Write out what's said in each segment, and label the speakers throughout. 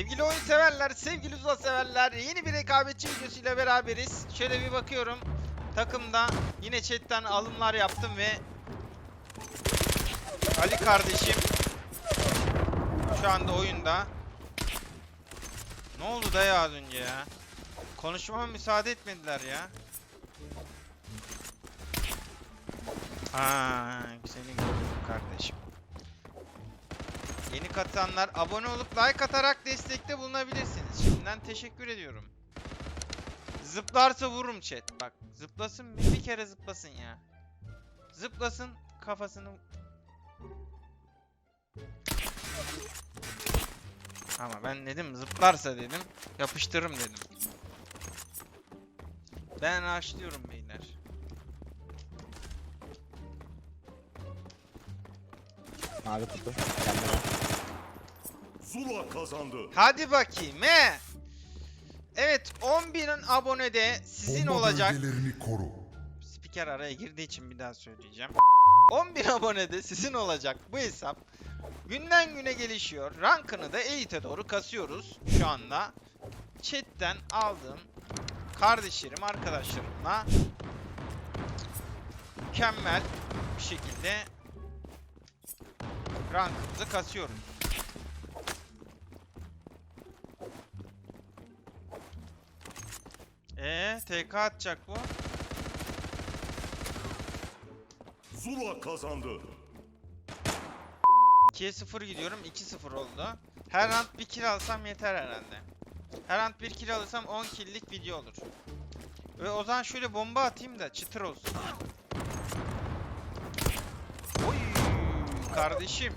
Speaker 1: Sevgili oyun severler, sevgili uzun severler, yeni bir rekabetçi videosuyla beraberiz. Şöyle bir bakıyorum. Takımda yine chatten alımlar yaptım ve Ali kardeşim şu anda oyunda. Ne oldu dayı az önce ya? Konuşmama müsaade etmediler ya. Ha, seni gördüm kardeşim. Yeni katılanlar abone olup like atarak destekte bulunabilirsiniz. Şimdiden teşekkür ediyorum. Zıplarsa vururum chat. Bak zıplasın bir, bir kere zıplasın ya. Zıplasın kafasını. Ama ben dedim zıplarsa dedim yapıştırırım dedim. Ben açlıyorum beyler.
Speaker 2: Mavi kutu. Kendine.
Speaker 3: Zula kazandı.
Speaker 1: Hadi bakayım he. Evet 10.000 abonede sizin
Speaker 4: Bomba
Speaker 1: olacak.
Speaker 4: bölgelerini koru.
Speaker 1: Spiker araya girdiği için bir daha söyleyeceğim. 10.000 abonede sizin olacak bu hesap. Günden güne gelişiyor. Rankını da elite doğru kasıyoruz şu anda. Chat'ten aldığım kardeşlerim, arkadaşlarımla mükemmel bir şekilde rankımızı kasıyoruz. Ee, TK atacak bu.
Speaker 3: Zula kazandı.
Speaker 1: 2'ye 0 gidiyorum. 2-0 oldu. Her round bir kill alsam yeter herhalde. Her round bir kill alırsam 10 kill'lik video olur. Ve o zaman şöyle bomba atayım da çıtır olsun. Oy kardeşim.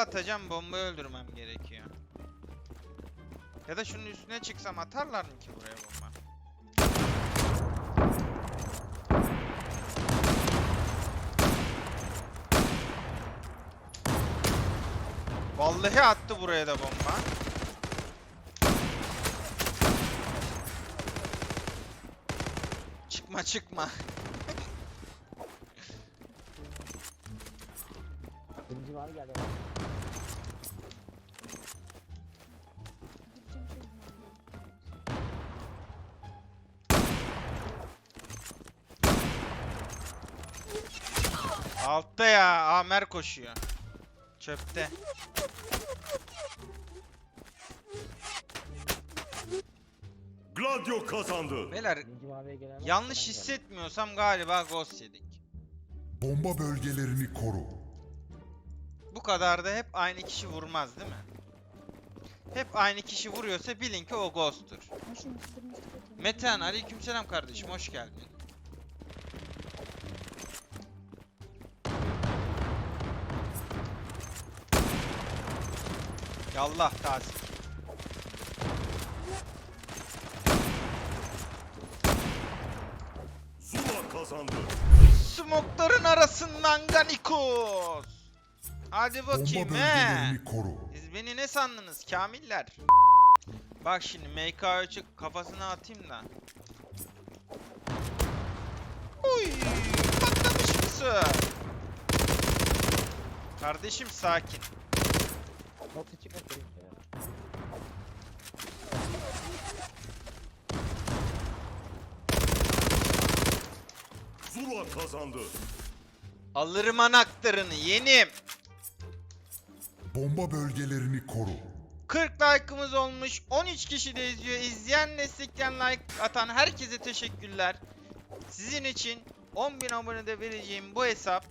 Speaker 1: Atacağım, bombayı öldürmem gerekiyor. Ya da şunun üstüne çıksam atarlar mı ki buraya bomba? Vallahi attı buraya da bomba. Çıkma çıkma.
Speaker 2: Birinci mavi geldi.
Speaker 1: Altta ya. Amer koşuyor. Çöpte.
Speaker 3: Gladio kazandı.
Speaker 1: Beyler yanlış hissetmiyorsam galiba ghost yedik.
Speaker 4: Bomba bölgelerini koru.
Speaker 1: Bu kadar da hep aynı kişi vurmaz değil mi? Hep aynı kişi vuruyorsa bilin ki o ghost'tur. Metehan aleykümselam kardeşim hoş geldin. Yallah tazik.
Speaker 3: Zula kazandı.
Speaker 1: Smokların arasından Ganikos. Hadi bakayım he. Siz beni ne sandınız kamiller? Bak şimdi MK3'ü kafasına atayım da. Uy, patlamış mısın? Kardeşim sakin.
Speaker 2: Nokta çıkmak benim ya.
Speaker 3: Zula kazandı.
Speaker 1: Alırım anahtarını yenim.
Speaker 4: Bomba bölgelerini koru.
Speaker 1: 40 like'ımız olmuş. 13 kişi de izliyor. İzleyen, destekleyen, like atan herkese teşekkürler. Sizin için 10.000 abonede vereceğim bu hesap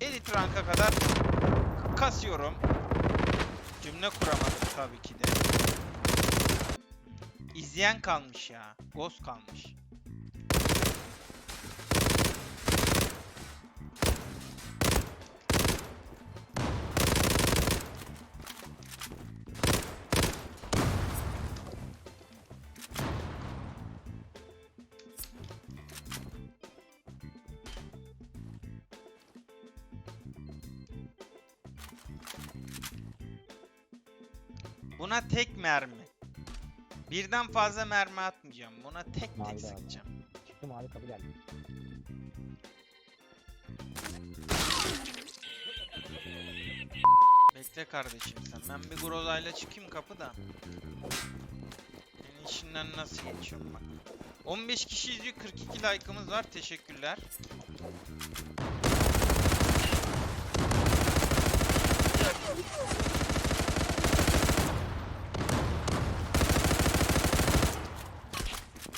Speaker 1: Elite Rank'a kadar kasıyorum. Cümle kuramadım tabii ki de. İzleyen kalmış ya. Ghost kalmış. Buna tek mermi. Birden fazla mermi atmayacağım. Buna tek
Speaker 2: Mavi
Speaker 1: tek sıkacağım.
Speaker 2: Şu mavi kapı geldi.
Speaker 1: Bekle kardeşim sen. Ben bir Groza'yla çıkayım kapıda. Senin işinden nasıl geçiyorum bak. 15 kişi izliyor 42 like'ımız var. Teşekkürler.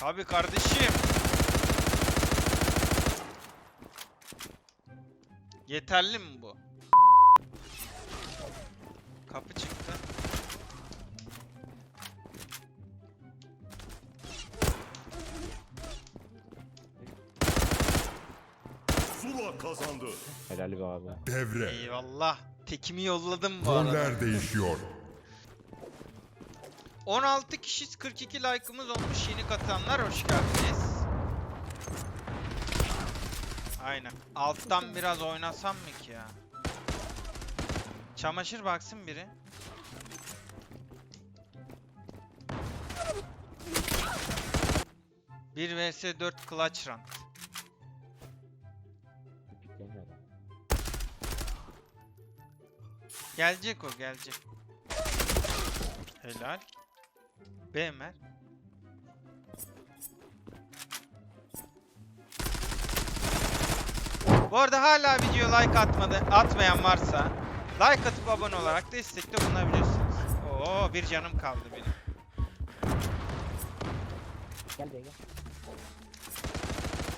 Speaker 1: Abi kardeşim. Yeterli mi bu? Kapı çıktı.
Speaker 3: Zula kazandı.
Speaker 2: Helal be abi.
Speaker 4: Devre.
Speaker 1: Eyvallah. Tekimi yolladım bu arada.
Speaker 4: Roller değişiyor.
Speaker 1: 16 kişi 42 like'ımız olmuş. Yeni katılanlar hoş geldiniz. Aynen. Alttan biraz oynasam mı ki ya? Çamaşır baksın biri. Bir vs 4 clutch run. Gelecek o gelecek. Helal. Bemer. Bu arada hala video like atmadı, atmayan varsa like atıp abone olarak destekte bulunabilirsiniz. Oo bir canım kaldı benim.
Speaker 2: Gel be gel.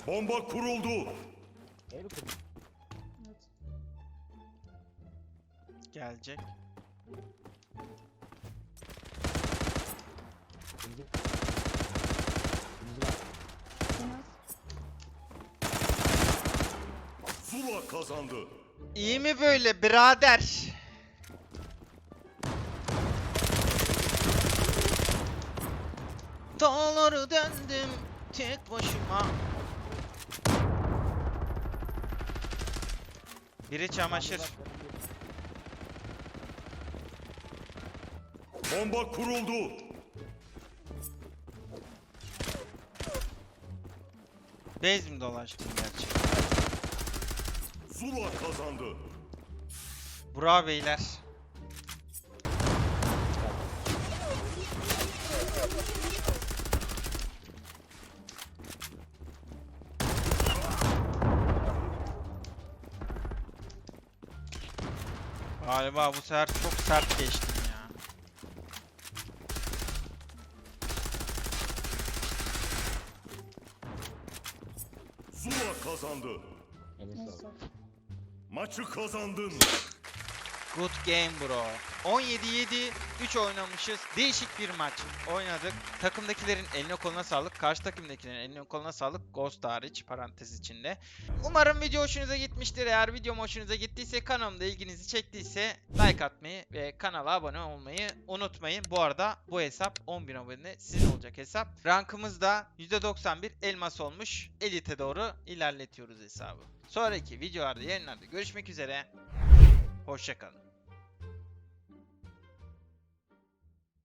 Speaker 3: Bomba kuruldu.
Speaker 2: Evi kırdım.
Speaker 1: Gelecek.
Speaker 2: Var.
Speaker 3: Zula kazandı.
Speaker 1: İyi mi böyle birader? Dağları döndüm tek başıma. Biri çamaşır.
Speaker 3: Bomba kuruldu.
Speaker 1: Bez mi dolaştım gerçi?
Speaker 3: Zula kazandı.
Speaker 1: Bravo beyler. Galiba bu sefer çok sert geçtim ya.
Speaker 3: Zula kazandı.
Speaker 2: Eline sağlık.
Speaker 3: Maçı kazandın.
Speaker 1: Good game bro. 17-7 3 oynamışız. Değişik bir maç oynadık. Takımdakilerin eline koluna sağlık. Karşı takımdakilerin eline koluna sağlık. Ghost hariç parantez içinde. Umarım video hoşunuza gitmiştir. Eğer videom hoşunuza gittiyse kanalımda ilginizi çektiyse like atmayı ve kanala abone olmayı unutmayın. Bu arada bu hesap 10.000 abone sizin olacak hesap. Rankımız da %91 elmas olmuş. Elite doğru ilerletiyoruz hesabı. Sonraki videolarda yayınlarda görüşmek üzere. Hoşçakalın.